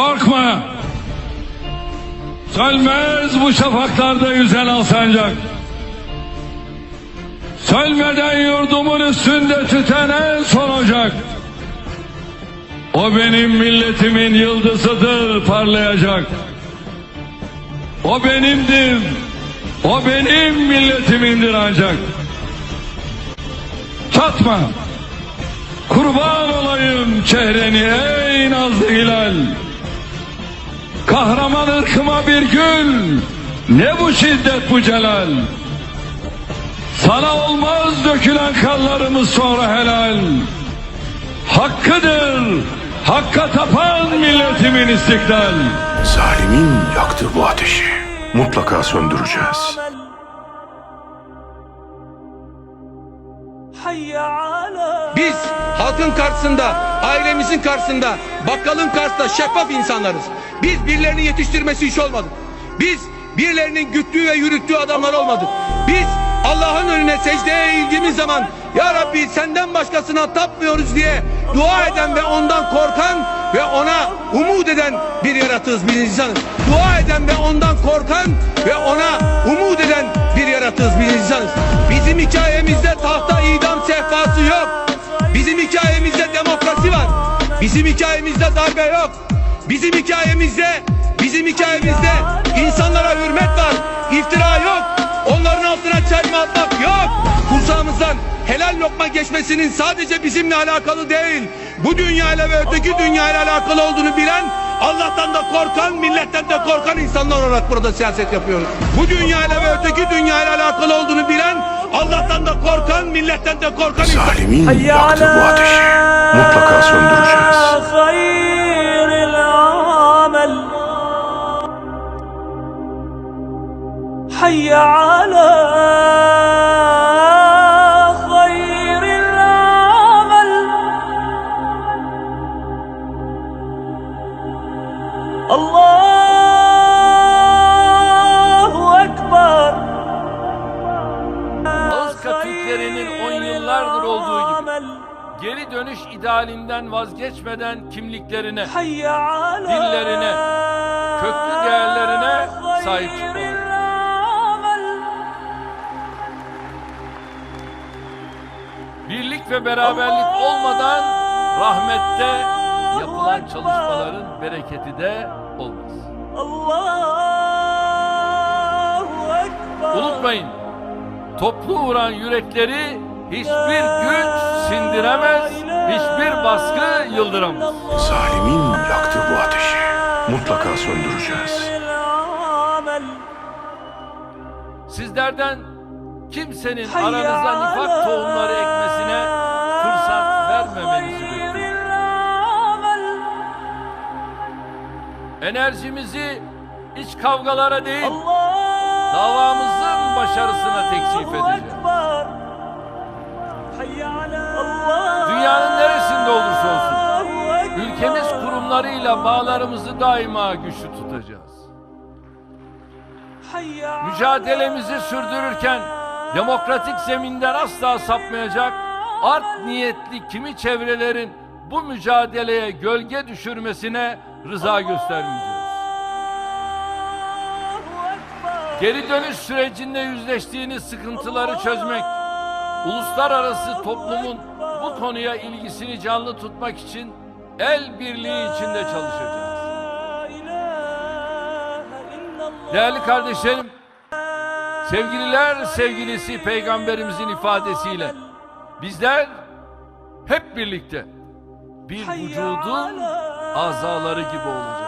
Korkma. Sönmez bu şafaklarda yüzen alsancak. Sönmeden yurdumun üstünde tüten en son ocak. O benim milletimin yıldızıdır parlayacak. O benimdir. O benim milletimindir ancak. Çatma. Kurban olayım çehreni ey nazlı hilal. Kahraman ırkıma bir gül. Ne bu şiddet bu celal. Sana olmaz dökülen kanlarımız sonra helal. Hakkıdır, hakka tapan milletimin istiklal. Zalimin yaktı bu ateşi. Mutlaka söndüreceğiz. Biz halkın karşısında, ailemizin karşısında, bakkalın karşısında şeffaf insanlarız. Biz birilerinin yetiştirmesi iş olmadık. Biz birilerinin güttüğü ve yürüttüğü adamlar olmadık. Biz Allah'ın önüne secdeye eğildiğimiz zaman Ya Rabbi senden başkasına tapmıyoruz diye dua eden ve ondan korkan ve ona umut eden bir yaratığız bir insanız. Dua eden ve ondan korkan ve ona umut eden Bizim hikayemizde darbe yok. Bizim hikayemizde bizim hikayemizde insanlara hürmet var. İftira yok. Onların altına çelme atmak yok. Kursağımızdan helal lokma geçmesinin sadece bizimle alakalı değil. Bu dünyayla ve öteki dünyayla alakalı olduğunu bilen Allah'tan da korkan, milletten de korkan insanlar olarak burada siyaset yapıyoruz. Bu dünyayla ve öteki dünyayla alakalı olduğunu bilen milletten de korkan insanlar. Zalimin حي yaktığı bu ateşi mutlaka söndüreceğiz. حي على mecbur olduğu gibi. Geri dönüş idealinden vazgeçmeden kimliklerine, dillerine, köklü değerlerine sahip çıkmalı. Birlik ve beraberlik olmadan rahmette yapılan çalışmaların bereketi de olmaz. Unutmayın, toplu vuran yürekleri hiçbir güç sindiremez, hiçbir baskı yıldıramaz. Zalimin yaktığı bu ateşi mutlaka söndüreceğiz. Sizlerden kimsenin aranızda nifak tohumları ekmesine fırsat vermemenizi bekliyorum. Enerjimizi iç kavgalara değil, davamızın başarısına teksif edeceğiz. Dünyanın neresinde olursa olsun ülkemiz kurumlarıyla bağlarımızı daima güçlü tutacağız. Mücadelemizi sürdürürken demokratik zeminden asla sapmayacak art niyetli kimi çevrelerin bu mücadeleye gölge düşürmesine rıza göstermeyeceğiz. Geri dönüş sürecinde yüzleştiğiniz sıkıntıları çözmek uluslararası toplumun bu konuya ilgisini canlı tutmak için el birliği içinde çalışacağız. Değerli kardeşlerim, sevgililer sevgilisi peygamberimizin ifadesiyle bizler hep birlikte bir vücudun azaları gibi olacağız.